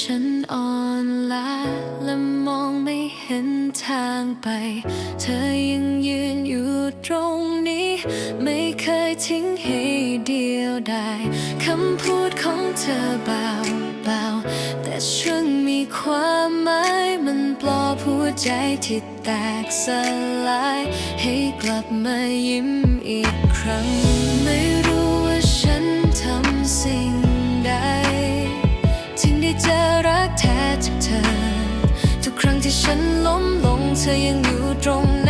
ฉันอ่อนล้าและมองไม่เห็นทางไป เธอยังยืนอยู่ตรงนี้ ไม่เคยทิ้งให้เดียวดายคำพูดของเธอเบาเบาแต่ช่างมีความหมายมันปลอบหัวใจที่แตกสลาย ให้กลับมายิ้มอีกครั้ง ไม่รู้ว่าฉันทำสิ่ง ธอยังอยู่ตรง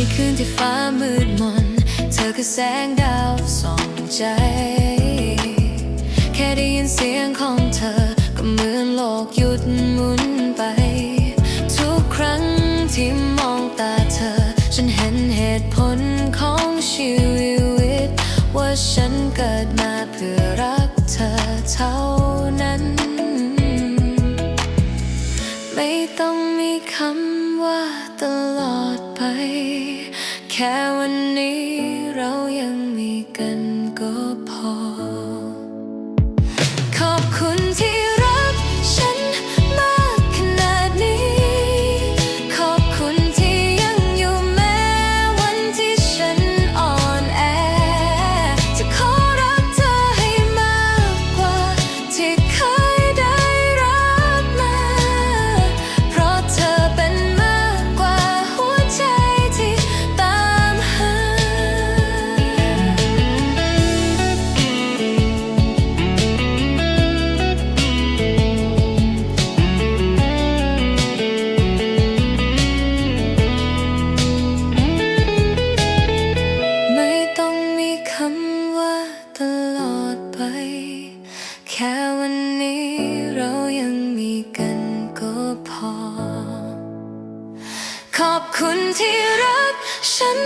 ในคืนที่ฟ้ามืดมน เธอคือแสงดาวส่องใจ แค่ได้ยินเสียงของเธอ ก็เหมือนโลกหยุดหมุนไป ทุกครั้งที่มองตาเธอ ฉันเห็นเหตุผลของชีวิต ว่าฉันเกิดมาเพื่อรักเธอเท่านั้น ไม่ต้องมีคำว่าตลอดไป แค่วันนี้ ขอบคุณที่รับฉัน